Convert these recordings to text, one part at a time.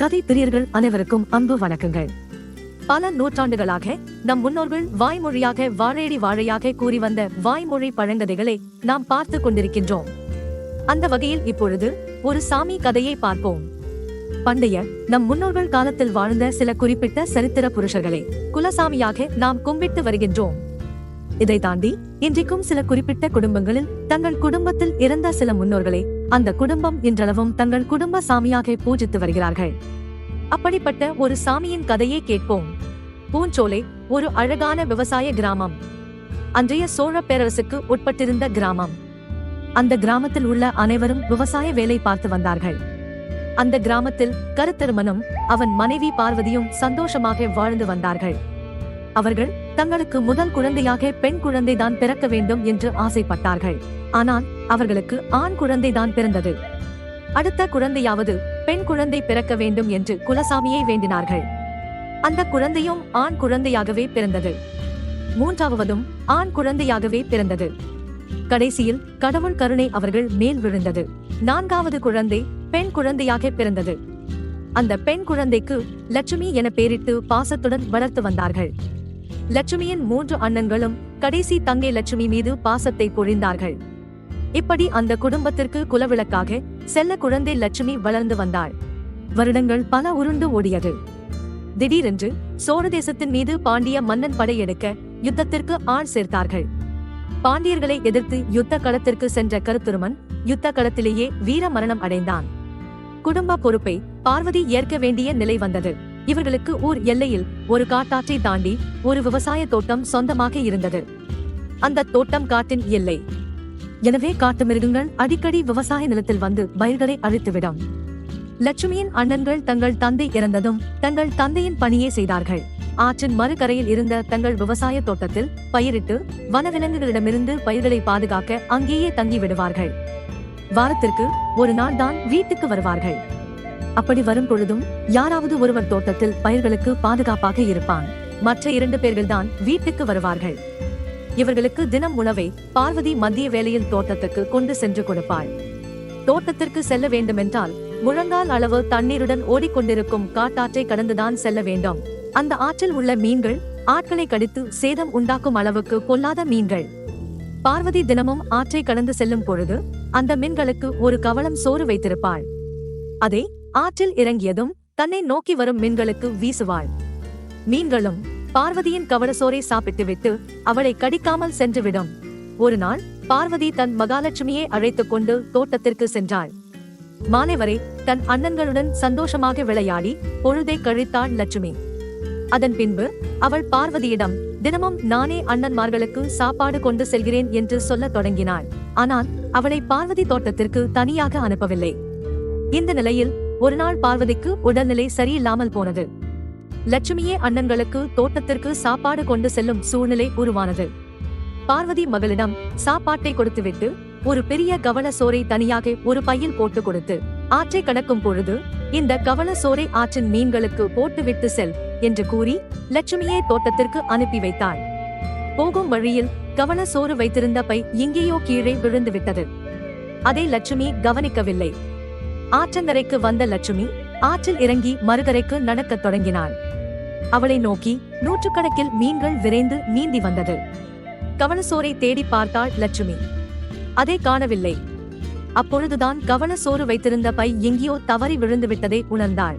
கதை பிரியர்கள் அனைவருக்கும் அன்பு வணக்கங்கள். பல நூற்றாண்டுகளாக நம் முன்னோர்கள் வாய்மொழியாக வாழையடி வாழையாக கூறி வந்த வாய்மொழி பழங்கதைகளை நாம் பார்த்து கொண்டிருக்கின்றோம். அந்த வகையில் இப்பொழுது ஒரு சாமி கதையை பார்ப்போம். பண்டைய நம் முன்னோர்கள் காலத்தில் வாழ்ந்த சில குறிப்பிட்ட சரித்திர புருஷர்களை குலசாமியாக நாம் கும்பிட்டு வருகின்றோம். இதை தாண்டி இன்றைக்கும் சில குறிப்பிட்ட குடும்பங்களில் தங்கள் குடும்பத்தில் இறந்த சில முன்னோர்களை அந்த குடும்பம் இன்றளவும் தங்கள் குடும்ப சாமியாக பூஜித்து வருகிறார்கள். அப்படிப்பட்ட ஒரு சாமியின் கதையை கேட்போம். பூஞ்சோலை ஒரு அழகான விவசாய கிராமம். அன்றைய சோழ பேரரசுக்கு உட்பட்டிருந்த கிராமம். அந்த கிராமத்தில் உள்ள அனைவரும் விவசாய வேலை பார்த்து வந்தார்கள். அந்த கிராமத்தில் கருத்தருமனும் அவன் மனைவி பார்வதியும் சந்தோஷமாக வாழ்ந்து வந்தார்கள். அவர்கள் தங்களுக்கு முதல் குழந்தையாக பெண் குழந்தைதான் பிறக்க வேண்டும் என்று ஆசைப்பட்டார்கள். ஆனால் அவர்களுக்கு ஆண் குழந்தைதான் பிறந்தது. அடுத்த குழந்தையாவது பெண் குழந்தை பிறக்க வேண்டும் என்று குலசாமியை வேண்டினார்கள். அந்த குழந்தையும் ஆண் குழந்தையாகவே பிறந்தது. மூன்றாவதும் ஆண் குழந்தையாகவே பிறந்தது. கடைசியில் கடவுள் கருணை அவர்கள் மேல் விழுந்தது. நான்காவது குழந்தை பெண் குழந்தையாக பிறந்தது. அந்த பெண் குழந்தைக்கு லட்சுமி என பெயரிட்டு பாசத்துடன் வளர்த்து வந்தார்கள். லட்சுமியின் மூன்று அண்ணன்களும் கடைசி தங்கை லட்சுமி மீது பாசத்தை பொழிந்தார்கள். இப்படி அந்த குடும்பத்திற்கு குலவிளக்காக செல்ல குழந்தை லட்சுமி வளர்ந்து வந்தாள். வருடங்கள் பல உருண்டு ஓடியது. திடீரென்று சோழ தேசத்தின் மீது பாண்டிய மன்னன் படையெடுக்க யுத்தத்திற்கு ஆள் சேர்த்தார்கள். பாண்டியர்களை எதிர்த்து யுத்த களத்திற்கு சென்ற கருத்துருமன் யுத்த களத்திலேயே வீர மரணம் அடைந்தான். குடும்ப பொறுப்பை பார்வதி ஏற்க வேண்டிய நிலை வந்தது. இவர்களுக்கு ஊர் எல்லையில் ஒரு காட்டாற்றை தாண்டி ஒரு விவசாய தோட்டம் சொந்தமாக இருந்தது. அந்த தோட்டம் காட்டின் எல்லை எனவே காட்டு மிருகங்கள் அடிக்கடி விவசாய நிலத்தில் வந்து பயிர்களை அழித்துவிடும். லட்சுமியின் அண்ணன்கள் தங்கள் தந்தை இறந்ததும் தங்கள் தந்தையின் பணியே செய்தார்கள். ஆற்றின் மறுகரையில் இருந்த தங்கள் விவசாய தோட்டத்தில் பயிரிட்டு வனவிலங்குகளிடமிருந்து பயிர்களை பாதுகாக்க அங்கேயே தங்கி விடுவார்கள் வாரத்திற்கு ஒரு நாள் தான் வீட்டுக்கு வருவார்கள். அப்படி வரும் பொழுதும் யாராவது ஒருவர் தோட்டத்தில் பயிர்களுக்கு பாதுகாப்பாக இருப்பான். மற்ற இரண்டு பேர்கள்தான் வீட்டுக்கு வருவார்கள். இவர்களுக்கு தினம் உணவை பார்வதி மத்திய வேளையில் தோட்டத்துக்கு கொண்டு சென்று கொடுப்பாள். தோட்டத்திற்கு செல்ல வேண்டுமென்றால் முழங்கால் அளவு தண்ணீருடன் ஓடிக்கொண்டிருக்கும் காட்டாற்றை கடந்துதான் செல்ல வேண்டும். அந்த ஆற்றில் உள்ள மீன்கள் ஆட்களை கடித்து சேதம் உண்டாக்கும் அளவுக்கு பொல்லாத மீன்கள். பார்வதி தினமும் ஆற்றை கடந்து செல்லும் பொழுது அந்த மீன்களுக்கு ஒரு கவளம் சோறு வைத்திருப்பாள். அதை ஆற்றில் இறங்கியதும் தன்னை நோக்கி வரும் மீன்களுக்கு வீசுவாள். மீன்களும் பார்வதியின் கவனசோரை சாப்பிட்டுவிட்டு அவளை கடிக்காமல் சென்றுவிடும். ஒரு நாள் பார்வதி தன் மகாலட்சுமியை அழைத்துக் கொண்டு தோட்டத்திற்கு சென்றாள். மாலை வரை தன் அண்ணன்களுடன் சந்தோஷமாக விளையாடி பொழுதை கழித்தாள் லட்சுமி. அதன் பின்பு அவள் பார்வதியிடம் தினமும் நானே அண்ணன்மார்களுக்கு சாப்பாடு கொண்டு செல்கிறேன் என்று சொல்ல தொடங்கினாள். ஆனால் அவளை பார்வதி தோட்டத்திற்கு தனியாக அனுப்பவில்லை. இந்த நிலையில் ஒரு நாள் பார்வதிக்கு உடல்நிலை சரியில்லாமல் போனது. லட்சுமியே அண்ணன்களுக்கு தோட்டத்திற்கு சாப்பாடு கொண்டு செல்லும் சூழ்நிலை உருவானது. பார்வதி மகளிடம் சாப்பாட்டை கொடுத்துவிட்டு ஒரு பெரிய கவள சோறை தனியாக ஒரு பையில் போட்டு கொடுத்து ஆற்றை கடக்கும் பொழுது இந்த கவள சோறை ஆற்றின் மீன்களுக்கு போட்டுவிட்டு செல் என்று கூறி லட்சுமியை தோட்டத்திற்கு அனுப்பி வைத்தாள். போகும் வழியில் கவள சோறு வைத்திருந்த பை எங்கேயோ கீழே விழுந்து விட்டது. அதை லட்சுமி கவனிக்கவில்லை. ஆற்றங்கரைக்கு வந்த லட்சுமி ஆற்றில் இறங்கி மறுகரைக்கு நடக்கத் தொடங்கினாள். அவளை நோக்கி நூற்றுக்கணக்கில் மீன்கள் விரைந்து நீந்தி வந்தது. கவனசோரை தேடி பார்த்தாள் லட்சுமி. அதை காணவில்லை. அப்பொழுதுதான் கவனசோறு வைத்திருந்த பை எங்கேயோ தவறி விழுந்து விட்டதை உணர்ந்தாள்.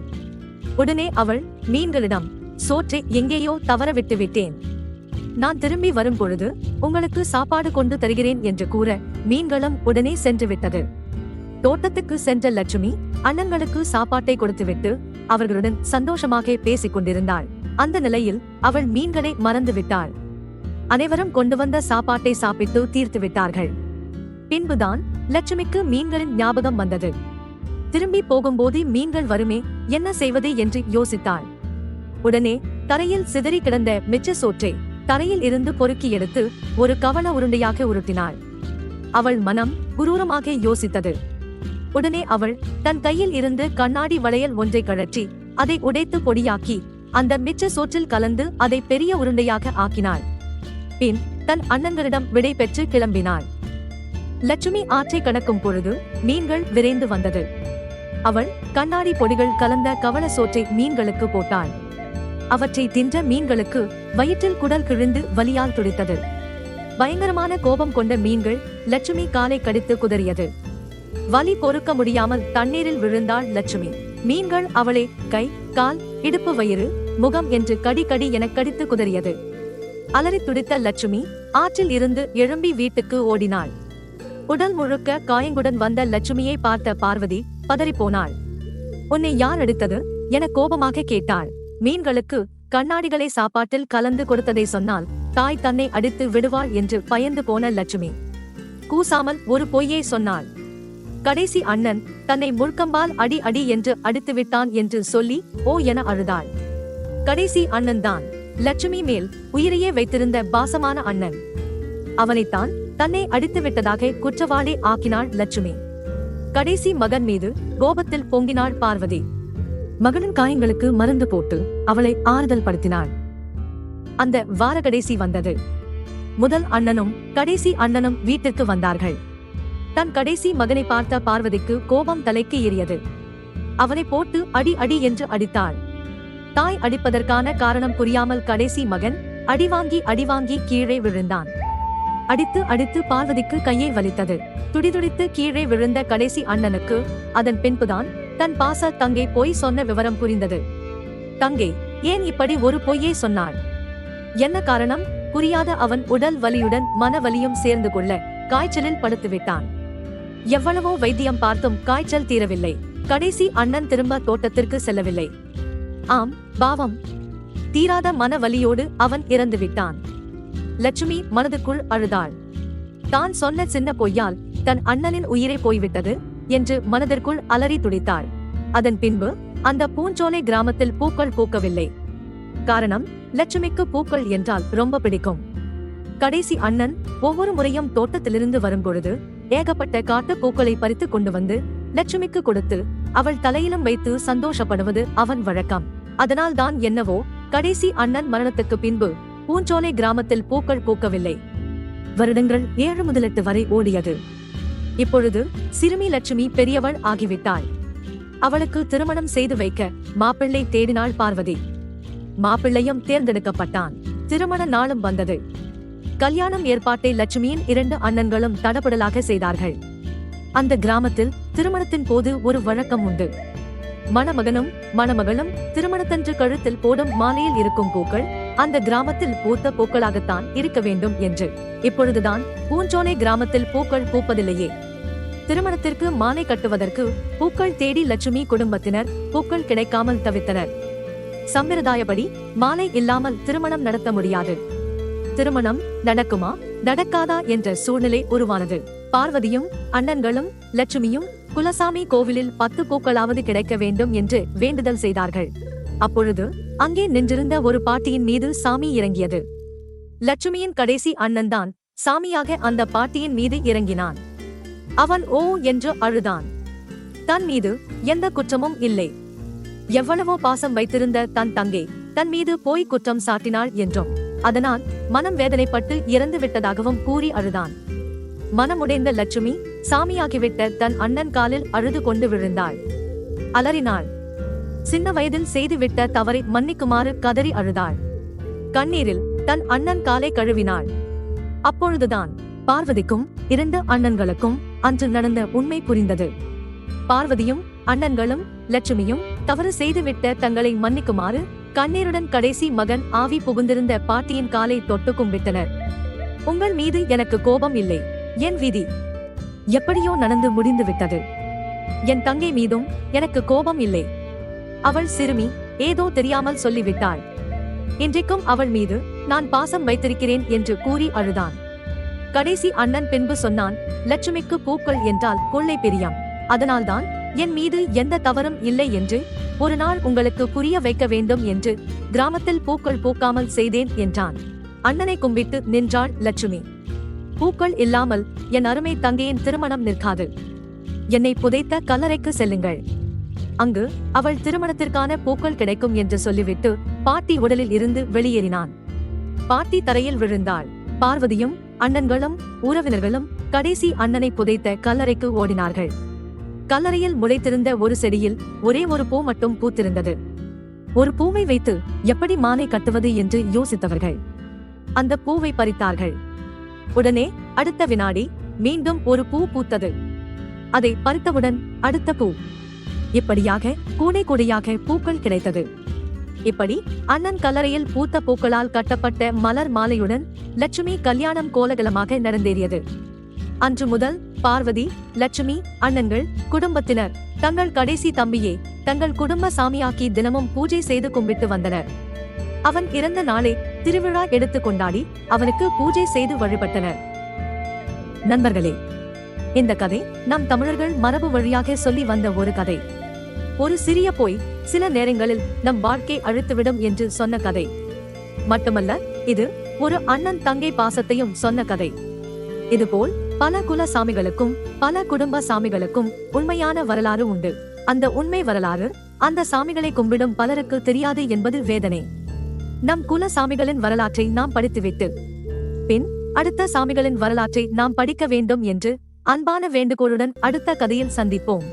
உடனே அவள் மீன்களிடம் சோற்றை எங்கேயோ தவற விட்டு விட்டேன். நான் திரும்பி வரும் பொழுது உங்களுக்கு சாப்பாடு கொண்டு தருகிறேன் என்று கூற மீன்களும் உடனே சென்று விட்டது. தோட்டத்துக்கு சென்ற லட்சுமி அண்ணங்களுக்கு சாப்பாட்டை கொடுத்துவிட்டு அவர்களுடன் சந்தோஷமாக பேசிக் கொண்டிருந்தாள் அந்த நிலையில் அவள் மீன்களை மறந்து விட்டாள். அனைவரும் கொண்டு வந்த சாப்பாட்டை சாப்பிட்டு தீர்த்து விட்டார்கள். பின்புதான் லட்சுமிக்கு மீன்களின் ஞாபகம் வந்தது. திரும்பி போகும்போது மீன்கள் வருமே என்ன செய்வது என்று யோசித்தாள். உடனே தரையில் சிதறி கிடந்த மிச்ச சோற்றை தரையில் இருந்து பொறுக்கி எடுத்து ஒரு கவள உருண்டையாக உருட்டினாள். அவள் மனம் குரூரமாக யோசித்தது. உடனே அவள் தன் கையில் இருந்து கண்ணாடி வளையல் ஒன்றை கழற்றி அதை உடைத்து பொடியாக்கி அந்த மிச்ச சோற்றில் கலந்து அதை பெரிய உருண்டையாக ஆக்கினாள். பின் தன் அண்ணன்களிடம் விடை பெற்று கிளம்பினாள். லட்சுமி ஆற்றை கடக்கும் பொழுது மீன்கள் விரைந்து வந்தது. அவள் கண்ணாடி பொடிகள் கலந்த கவள சோற்றை மீன்களுக்கு போட்டாள். அவற்றை தின்ற மீன்களுக்கு வயிற்றில் குடல் கிழிந்து வலியால் துடித்தது. பயங்கரமான கோபம் கொண்ட மீன்கள் லட்சுமி காலை கடித்து குதறியது. வலி பொறுக்க முடியாமல் தண்ணீரில் விழுந்தாள் லட்சுமி. மீன்கள் அவளை கை கால் இடுப்பு வயிறு முகம் என்று கடி கடி என கடித்து குதறியது. அலறித் துடித்த லட்சுமி ஆற்றில் இருந்து எழும்பி வீட்டுக்கு ஓடினாள். உடல் முழுக்க காயங்குடன் வந்த லட்சுமியை பார்த்த பார்வதி பதறிப்போனாள் உன்னை யார் எடுத்தது என கோபமாக கேட்டாள். மீன்களுக்கு கண்ணாடிகளை சாப்பாட்டில் கலந்து கொடுத்ததை சொன்னால் தாய் தன்னை அடித்து விடுவாள் என்று பயந்து போன லட்சுமி. கூசாமல் ஒரு பொய்யை சொன்னாள். கடைசி அண்ணன் தன்னை முழுக்கம்பால் அடி அடி என்று அடித்து விட்டான் என்று சொல்லி ஓ என அழுதாள். கடைசி அண்ணன் தான் லட்சுமி மேல் உயிரையே வைத்திருந்த பாசமான அண்ணன். அவனைத்தான் தன்னை அடித்து விட்டதாக குற்றவாளி ஆக்கினாள் லட்சுமி. கடைசி மகன் மீது கோபத்தில் பொங்கினாள் பார்வதி. மகளின் காயங்களுக்கு மருந்து போட்டு அவளை ஆறுதல் படுத்தினாள். அந்த வார கடைசி வந்தது. முதல் அண்ணனும் கடைசி அண்ணனும் வீட்டிற்கு வந்தார்கள். தன் கடைசி மகனை பார்த்த பார்வதிக்கு கோபம் தலைக்கு ஏறியது. அவனை போட்டு அடி அடி என்று அடித்தாள். தாய் அடிப்பதற்கான காரணம் புரியாமல் கடைசி மகன் அடிவாங்கி அடிவாங்கி கீழே விழுந்தான். அடித்து அடித்து பார்வதிக்கு கையை வலித்தது. துடிதுடித்து கீழே விழுந்த கடைசி அண்ணனுக்கு அதன் பின்புதான் தன் பாச தங்கை பொய் சொன்ன விவரம் புரிந்தது. தங்கை ஏன் இப்படி ஒரு பொய்யை சொன்னாள் என்ன காரணம்? புரியாத அவன் உடல் வலியுடன் மனவலியும் சேர்ந்து கொள்ள காய்ச்சலில் படுத்துவிட்டான். எவ்வளவோ வைத்தியம் பார்த்தும் காய்ச்சல் தீரவில்லை. கடைசி அண்ணன் திரும்ப தோட்டத்திற்கு செல்லவில்லை. ஆம் பாவம். தீராத மன வலியோடு அவன் இறந்து விட்டான். லட்சுமி மனதுக்குள் அழுதாள். தான் சொன்ன சின்ன பொய்யால் தன் அண்ணனின் உயிரே போய்விட்டது என்று மனதிற்குள் அலறி துடித்தாள். அதன் பின்பு அந்த பூஞ்சோலை கிராமத்தில் பூக்கள் பூக்கவில்லை. காரணம் லட்சுமிக்கு பூக்கள் என்றால் ரொம்ப பிடிக்கும். கடைசி அண்ணன் ஒவ்வொரு முறையும் தோட்டத்திலிருந்து வரும்பொழுது ஏகப்பட்ட காட்டு பூக்களை பறித்து கொண்டு வந்து லட்சுமிக்கு கொடுத்து அவள் தலையிலும் வைத்து சந்தோஷப்படுவது அவன் வழக்கம். அதனால் தான் என்னவோ கடைசி அண்ணன் மரணத்துக்கு பின்பு பூஞ்சோலை கிராமத்தில் பூக்கள் பூக்கவில்லை. வருடங்கள் ஏழு முதல் எட்டு வரை ஓடியது. இப்பொழுது சிறுமி லட்சுமி பெரியவள் ஆகிவிட்டாள். அவளுக்கு திருமணம் செய்து வைக்க மாப்பிள்ளை தேடினாள் பார்வதி. மாப்பிள்ளையும் தேர்ந்தெடுக்கப்பட்டான். திருமண நாளும் வந்தது. கல்யாணம் ஏற்பாட்டை லட்சுமியின் இரண்டு அண்ணன்களும் தடபுடலாக செய்தார்கள். அந்த கிராமத்தில் திருமணத்தின் போது ஒரு வழக்கம் உண்டு. மணமகனும் மணமகளும் திருமணத்தன்று கழுத்தில் போடும் மாலையில் இருக்கும் பூக்கள் அந்த கிராமத்தில் பூத்த பூக்களாகத்தான் இருக்க வேண்டும் என்று. இப்பொழுதுதான் பூஞ்சோலை கிராமத்தில் பூக்கள் பூப்பதில்லையே. திருமணத்திற்கு மாலை கட்டுவதற்கு பூக்கள் தேடி லட்சுமி குடும்பத்தினர் பூக்கள் கிடைக்காமல் தவித்தனர். சம்பிரதாயப்படி மாலை இல்லாமல் திருமணம் நடத்த முடியாது. திருமணம் நடக்குமா? நடக்காதா என்ற சூழ்நிலை உருவானது. பார்வதியும் அண்ணன்களும் லட்சுமியும் குலசாமி கோவிலில் பத்து பூக்களாவது கிடைக்க வேண்டும் என்று வேண்டுதல் செய்தார்கள். அப்பொழுது அங்கே நின்றிருந்த ஒரு பாட்டியின் மீது சாமி இறங்கியது. லட்சுமியின் கடைசி அண்ணன்தான் சாமியாக அந்த பாட்டியின் மீது இறங்கினான். அவன் ஓ என்று அழுதான். தன் மீது எந்த குற்றமும் இல்லை. எவ்வளவோ பாசம் வைத்திருந்த தன் தங்கை தன் மீது போய் குற்றம் சாட்டினாள் என்றும் அதனால் மனம் வேதனைப்பட்டு இறந்து விட்டதாகவும் கூறி அழுதான். மனமுடைந்த லட்சுமி சாமியாகிவிட்ட தன் அண்ணன் காலில் அழுது கொண்டு விழுந்தாள். அலறினாள். சின்ன வயதில் செய்துவிட்ட தவறை மன்னிக்குமாறு கதறி அழுதாள். கண்ணீரில் தன் அண்ணன் காலை கழுவினாள். அப்பொழுதுதான் பார்வதிக்கும் இரண்டு அண்ணன்களுக்கும் அன்று நடந்த உண்மை புரிந்தது. பார்வதியும் அண்ணன்களும் லட்சுமியும் தவறு செய்துவிட்ட தங்களை மன்னிக்குமாறு கண்ணீருடன் கடைசி மகன் ஆவி புகுந்திருந்த பாட்டியின் காலை தொட்டு கும்பிட்டனர் உங்கள் மீது எனக்கு கோபம் இல்லை. என் விதி. எப்படியோ நடந்து முடிந்து விட்டது. என் தங்கை மீதும் எனக்கு கோபம் இல்லை. அவள் சிறுமி ஏதோ தெரியாமல் சொல்லிவிட்டாள். இன்றைக்கும் அவள் மீது நான் பாசம் வைத்திருக்கிறேன் என்று கூறி அழுதான். கடைசி அண்ணன் பின்பு சொன்னான் லட்சுமிக்கு பூக்கள் என்றால் கொள்ளை பிரியம். அதனால்தான் என் மீது எந்த தவறும் இல்லை என்று ஒரு நாள் உங்களுக்கு புரிய வைக்க வேண்டும் என்று கிராமத்தில் பூக்கள் பூக்காமல் செய்தேன் என்றான். அண்ணனை கும்பிட்டு நின்றாள் லட்சுமி. பூக்கள் இல்லாமல் என் அருமை தங்கையின் திருமணம் நிற்காது. என்னை புதைத்த கல்லறைக்கு செல்லுங்கள். அங்கு அவள் திருமணத்திற்கான பூக்கள் கிடைக்கும் என்று சொல்லிவிட்டு பாட்டி உடலில் இருந்து வெளியேறினான். பாட்டி தரையில் விழுந்தாள். பார்வதியும் அண்ணன்களும் உறவினர்களும் கடைசி அண்ணனை புதைத்த கல்லறைக்கு ஓடினார்கள். கல்லறையில் முளைத்திருந்த ஒரு செடியில் ஒரே ஒரு பூ மட்டும் பூத்திருந்தது. ஒரு பூவை வைத்து எப்படி மாலை கட்டுவது என்று யோசித்தவர்கள். அந்த பூவை பறித்தார்கள். உடனே அடுத்த வினாடி மீண்டும் ஒரு பூ பூத்தது. அதை பறித்தவுடன் அடுத்த பூ. இப்படியாக கூடை கூடையாக பூக்கள் கிடைத்தது. இப்படி அண்ணன் கல்லறையில் பூத்த பூக்களால் கட்டப்பட்ட மலர் மாலையுடன் லட்சுமி கல்யாணம் கோலகலமாக நடந்தேறியது. அன்று முதல் பார்வதி லட்சுமி அண்ணன்கள் குடும்பத்தினர். தங்கள் கடைசி தம்பியை தங்கள் குடும்ப சாமியாக்கி தினமும் பூஜை செய்து கும்பிட்டு வந்தனர். அவன் இறந்த நாளே திருவிழா எடுத்து கொண்டாடி அவனுக்கு பூஜை செய்து வழிபட்டனர். நண்பர்களே இந்த கதை நம் தமிழர்கள் மரபு வழியாக சொல்லி வந்த ஒரு கதை. ஒரு சிறிய போய் சில நேரங்களில் நம் வாழ்க்கை அழுத்துவிடும் என்று சொன்ன கதை. மட்டுமல்ல இது ஒரு அண்ணன் தங்கை பாசத்தையும் சொன்ன கதை. இதுபோல் பல குல சாமிகளுக்கும் பல குடும்ப சாமிகளுக்கும் உண்மையான வரலாறு உண்டு. அந்த உண்மை வரலாறு அந்த சாமிகளை கும்பிடும் பலருக்கு தெரியாது என்பது வேதனை. நம் குல சாமிகளின் வரலாற்றை நாம் படித்துவிட்டு பின் அடுத்த சாமிகளின் வரலாற்றை நாம் படிக்க வேண்டும் என்று அன்பான வேண்டுகோளுடன் அடுத்த கதையில் சந்திப்போம்.